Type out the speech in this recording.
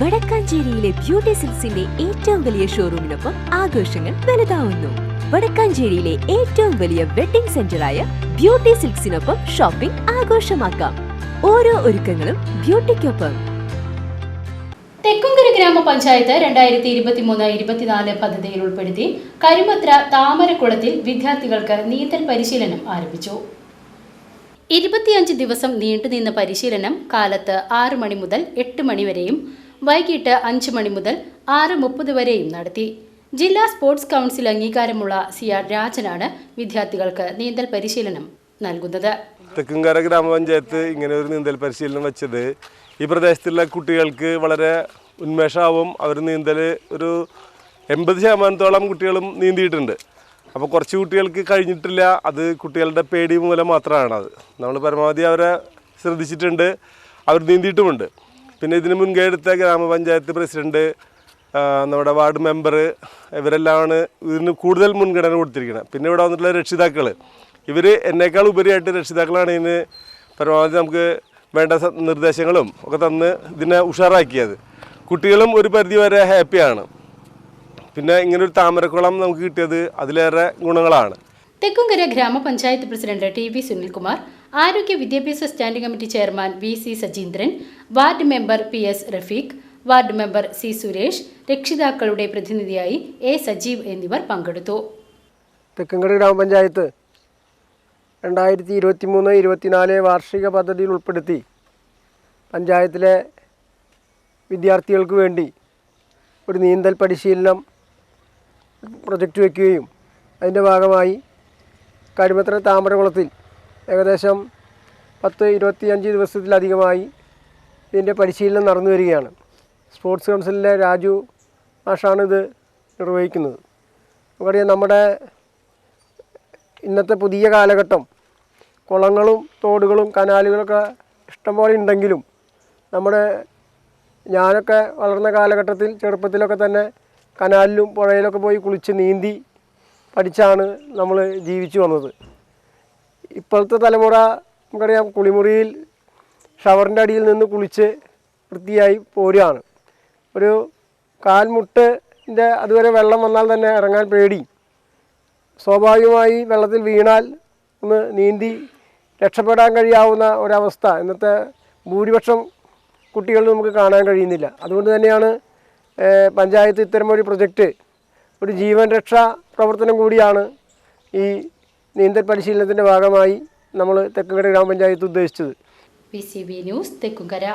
വടക്കാഞ്ചേരിയിലെ beauty സിൽസിന്റെ ഏറ്റവും വലിയ ഷോറൂമിനൊപ്പം ആഘോഷങ്ങൾ വലുതാവുന്നു. വടക്കാഞ്ചേരിയിലെ ഏറ്റവും വലിയ വെഡിംഗ് സെന്ററായ ബ്യൂട്ടി സിൽക്സിനൊപ്പം ഷോപ്പിംഗ് ആഘോഷമാക്കാം. ഓരോ ഒരുക്കങ്ങളും ബ്യൂട്ടിക്കൊപ്പം. തെക്കുംകര ഗ്രാമപഞ്ചായത്ത് രണ്ടായിരത്തി ഇരുപത്തിമൂന്ന് ഇരുപത്തിനാല് പദ്ധതിയിൽ ഉൾപ്പെടുത്തി കരിമത്ര താമരക്കുളത്തിൽ വിദ്യാർത്ഥികൾക്ക് നീന്തൽ പരിശീലനം ആരംഭിച്ചു. ഇരുപത്തിയഞ്ച് ദിവസം നീണ്ടുനിന്ന പരിശീലനം കാലത്ത് ആറ് മണി മുതൽ എട്ട് മണിവരെയും വൈകിട്ട് അഞ്ച് മണി മുതൽ ആറ് മുപ്പത് വരെയും നടത്തി. ജില്ലാ സ്പോർട്സ് കൗൺസിൽ അംഗീകാരമുള്ള സി ആർ രാജനാണ് വിദ്യാർത്ഥികൾക്ക് നീന്തൽ പരിശീലനം നൽകുന്നത്. തെക്കുംകര ഗ്രാമപഞ്ചായത്ത് ഇങ്ങനെ ഒരു നീന്തൽ പരിശീലനം വെച്ചത്. ഈ പ്രദേശത്തുള്ള കുട്ടികൾക്ക് വളരെ ഉന്മേഷാവും. അവർ നീന്തൽ ഒരു എൺപത് ശതമാനത്തോളം കുട്ടികളും നീന്തിയിട്ടുണ്ട്. അപ്പോൾ കുറച്ച് കുട്ടികൾക്ക് കഴിഞ്ഞിട്ടില്ല. അത് കുട്ടികളുടെ പേടി മൂലം മാത്രമാണ് അത്. നമ്മൾ പരമാവധി അവരെ ശ്രദ്ധിച്ചിട്ടുണ്ട്. അവർ നീന്തിയിട്ടുമുണ്ട്. പിന്നെ ഇതിന് മുൻകൈ എടുത്ത ഗ്രാമപഞ്ചായത്ത് പ്രസിഡന്റ് നമ്മുടെ വാർഡ് മെമ്പർ ഇവരെല്ലാമാണ് ഇതിന് കൂടുതൽ മുൻഗണന കൊടുത്തിരിക്കുന്നത്. പിന്നെ ഇവിടെ വന്നിട്ടുള്ള രക്ഷിതാക്കൾ ഇവർ എന്നേക്കാൾ ഉപരിയായിട്ട് രക്ഷിതാക്കളാണ് ഇതിന് പരമാവധി നമുക്ക് വേണ്ട നിർദ്ദേശങ്ങളും ഒക്കെ തന്ന് ഇതിനെ ഉഷാറാക്കിയത്. കുട്ടികളും ഒരു പരിധി വരെ ഹാപ്പിയാണ്. പിന്നെ ഒരു താമരക്കുളം നമുക്ക് കിട്ടിയത് അതിലേറെ ഗുണങ്ങളാണ്. തെക്കുംകര ഗ്രാമപഞ്ചായത്ത് പ്രസിഡന്റ് ടി വി സുനിൽകുമാർ ആരോഗ്യ വിദ്യാഭ്യാസ standing committee chairman V C Sajeendran ward member P S Rafeeq ward member C Suresh രക്ഷിതാക്കളുടെ പ്രതിനിധിയായി എ സജീവ് എന്നിവർ പങ്കെടുത്തു. തെക്കുംകര ഗ്രാമപഞ്ചായത്ത് രണ്ടായിരത്തി ഇരുപത്തി മൂന്ന് ഇരുപത്തിനാല് വാർഷിക പദ്ധതിയിൽ ഉൾപ്പെടുത്തി പഞ്ചായത്തിലെ വിദ്യാർത്ഥികൾക്ക് വേണ്ടി ഒരു നീന്തൽ പരിശീലനം പ്രൊജക്റ്റ് വയ്ക്കുകയും അതിന്റെ ഭാഗമായി കരിമത്ര താമരകുളത്തിൽ ഏകദേശം പത്ത് ഇരുപത്തിയഞ്ച് ദിവസത്തിലധികമായി ഇതിന്റെ പരിശീലനം നടന്നു വരികയാണ്. സ്പോർട്സ് കൗൺസിലിലെ രാജു മാഷാണ് ഇത് നിർവഹിക്കുന്നത്. നമുക്കറിയാം നമ്മുടെ ഇന്നത്തെ പുതിയ കാലഘട്ടം കുളങ്ങളും തോടുകളും കനാലുകളൊക്കെ ഇഷ്ടംപോലെ ഉണ്ടെങ്കിലും നമ്മുടെ ഞാനൊക്കെ വളർന്ന കാലഘട്ടത്തിൽ ചെറുപ്പത്തിലൊക്കെ തന്നെ കനാലിലും പുഴയിലൊക്കെ പോയി കുളിച്ച് നീന്തി പഠിച്ചാണ് നമ്മൾ ജീവിച്ചു വന്നത്. ഇപ്പോഴത്തെ തലമുറ നമുക്കറിയാം കുളിമുറിയിൽ ഷവറിന്റെ അടിയിൽ നിന്ന് കുളിച്ച് വൃത്തിയായി പോരുകയാണ്. ഒരു കാൽമുട്ടിന്റെ അതുവരെ വെള്ളം വന്നാൽ തന്നെ ഇറങ്ങാൻ പേടി. സ്വാഭാവികമായി വെള്ളത്തിൽ വീണാൽ ഒന്ന് നീന്തി രക്ഷപ്പെടാൻ കഴിയാവുന്ന ഒരവസ്ഥ. ഇന്നത്തെ ഭൂരിപക്ഷം കുട്ടികളിൽ നമുക്ക് കാണാൻ കഴിയുന്നില്ല. അതുകൊണ്ട് തന്നെയാണ് പഞ്ചായത്ത് ഇത്തരമൊരു പ്രൊജക്റ്റ് ഒരു ജീവൻ രക്ഷാ പ്രവർത്തനം കൂടിയാണ് ഈ നീന്തൽ പരിശീലനത്തിന്റെ ഭാഗമായി നമ്മൾ തെക്കുകര ഗ്രാമപഞ്ചായത്ത് ഉദ്ദേശിച്ചത്. P C B news Thekkumkara.